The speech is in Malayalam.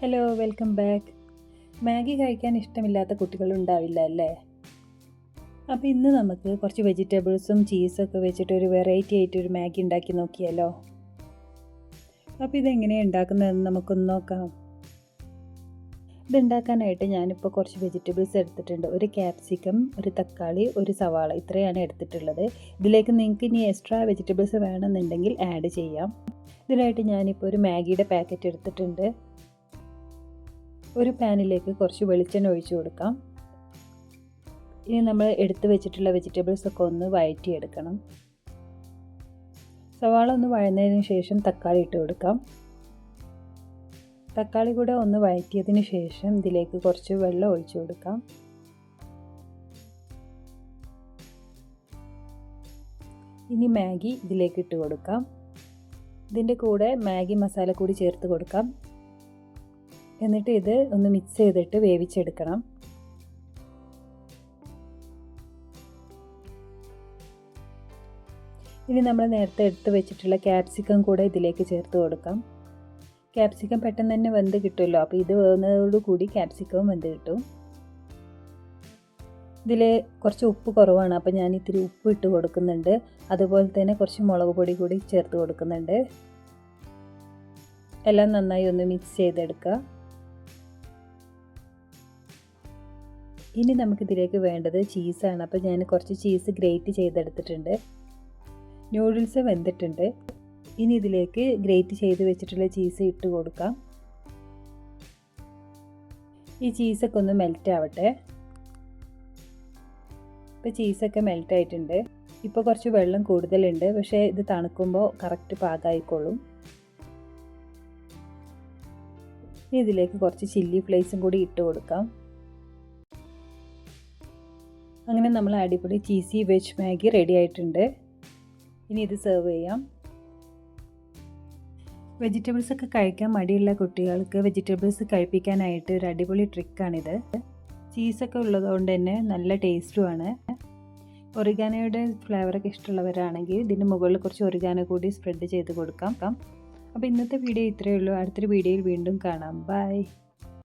ഹലോ വെൽക്കം ബാക്ക് മാഗി കഴിക്കാൻ ഇഷ്ടമില്ലാത്ത കുട്ടികളുണ്ടാവില്ല അല്ലേ? അപ്പോൾ ഇന്ന് നമുക്ക് കുറച്ച് വെജിറ്റബിൾസും ചീസൊക്കെ വെച്ചിട്ട് ഒരു വെറൈറ്റി ആയിട്ട് ഒരു മാഗി ഉണ്ടാക്കി നോക്കിയാലോ? അപ്പോൾ ഇതെങ്ങനെയാണ് ഉണ്ടാക്കുന്നതെന്ന് നമുക്കൊന്ന് നോക്കാം. ഇതുണ്ടാക്കാനായിട്ട് ഞാനിപ്പോൾ കുറച്ച് വെജിറ്റബിൾസ് എടുത്തിട്ടുണ്ട്. ഒരു ക്യാപ്സിക്കം ഒരു തക്കാളി ഒരു സവാള ഇത്രയാണ് എടുത്തിട്ടുള്ളത്. ഇതിലേക്ക് നിങ്ങൾക്ക് ഇനി എക്സ്ട്രാ വെജിറ്റബിൾസ് വേണമെന്നുണ്ടെങ്കിൽ ആഡ് ചെയ്യാം. ഇതിനായിട്ട് ഞാനിപ്പോൾ ഒരു മാഗിയുടെ പാക്കറ്റ് എടുത്തിട്ടുണ്ട്. ഒരു പാനിലേക്ക് കുറച്ച് വെളിച്ചെണ്ണ ഒഴിച്ചു കൊടുക്കാം. ഇനി നമ്മൾ എടുത്ത് വെച്ചിട്ടുള്ള വെജിറ്റബിൾസ് ഒക്കെ ഒന്ന് വഴറ്റിയെടുക്കണം സവാള ഒന്ന് വഴന്നതിന് ശേഷം തക്കാളി ഇട്ട് കൊടുക്കാം. തക്കാളി കൂടെ ഒന്ന് വഴറ്റിയതിന് ശേഷം ഇതിലേക്ക് കുറച്ച് വെള്ളം ഒഴിച്ചു കൊടുക്കാം. ഇനി മാഗി ഇതിലേക്ക് ഇട്ട് കൊടുക്കാം. ഇതിന്റെ കൂടെ മാഗി മസാല കൂടി ചേർത്ത് കൊടുക്കാം. എന്നിട്ട് ഇത് ഒന്ന് മിക്സ് ചെയ്തിട്ട് വേവിച്ചെടുക്കണം. ഇനി നമ്മൾ നേരത്തെ എടുത്ത് വെച്ചിട്ടുള്ള ക്യാപ്സിക്കം കൂടെ ഇതിലേക്ക് ചേർത്ത് കൊടുക്കാം. ക്യാപ്സിക്കം പെട്ടെന്ന് തന്നെ വെന്ത് കിട്ടുമല്ലോ. അപ്പോൾ ഇത് വേകുന്നതോടുകൂടി ക്യാപ്സിക്കവും വെന്ത് കിട്ടും. ഇതിൽ കുറച്ച് ഉപ്പ് കുറവാണ്. അപ്പോൾ ഞാൻ ഇത്തിരി ഉപ്പ് ഇട്ട് കൊടുക്കുന്നുണ്ട്. അതുപോലെ തന്നെ കുറച്ച് മുളക് പൊടി കൂടി ചേർത്ത് കൊടുക്കുന്നുണ്ട്. എല്ലാം നന്നായി ഒന്ന് മിക്സ് ചെയ്തെടുക്കുക. ഇനി നമുക്കിതിലേക്ക് വേണ്ടത് ചീസാണ് അപ്പോൾ ഞാൻ കുറച്ച് ചീസ് ഗ്രേറ്റ് ചെയ്തെടുത്തിട്ടുണ്ട്. നൂഡിൽസ് വെന്തിട്ടുണ്ട്. ഇനി ഇതിലേക്ക് ഗ്രേറ്റ് ചെയ്ത് വെച്ചിട്ടുള്ള ചീസ് ഇട്ട് കൊടുക്കാം. ഈ ചീസൊക്കെ ഒന്ന് മെൽറ്റ് ആവട്ടെ. ഇപ്പോൾ ചീസൊക്കെ മെൽറ്റ് ആയിട്ടുണ്ട്. ഇപ്പോൾ കുറച്ച് വെള്ളം കൂടുതലുണ്ട്. പക്ഷേ ഇത് തണുക്കുമ്പോൾ കറക്റ്റ് പാകമായിക്കോളും ഇതിലേക്ക് കുറച്ച് ചില്ലി ഫ്ലേസും കൂടി ഇട്ട് കൊടുക്കാം. അങ്ങനെ നമ്മൾ അടിപൊളി ചീസി വെജ് മാഗി റെഡി ആയിട്ടുണ്ട്. ഇനി ഇത് സെർവ് ചെയ്യാം. വെജിറ്റബിൾസ് ഒക്കെ കഴിക്കാൻ മടിയുള്ള കുട്ടികൾക്ക് വെജിറ്റബിൾസ് കഴിപ്പിക്കാനായിട്ട് ഒരു അടിപൊളി ട്രിക്കാണിത് ചീസൊക്കെ ഉള്ളതുകൊണ്ട് തന്നെ നല്ല ടേസ്റ്റുമാണ് ഒറിഗാനോയുടെ ഫ്ലേവറൊക്കെ ഇഷ്ടമുള്ളവരാണെങ്കിൽ ഇതിന് മുകളിൽ കുറച്ച് ഒറിഗാനോ കൂടി സ്പ്രെഡ് ചെയ്ത് കൊടുക്കാം. അപ്പോൾ ഇന്നത്തെ വീഡിയോ ഇത്രയേ ഉള്ളൂ. അടുത്തൊരു വീഡിയോയിൽ വീണ്ടും കാണാം. ബൈ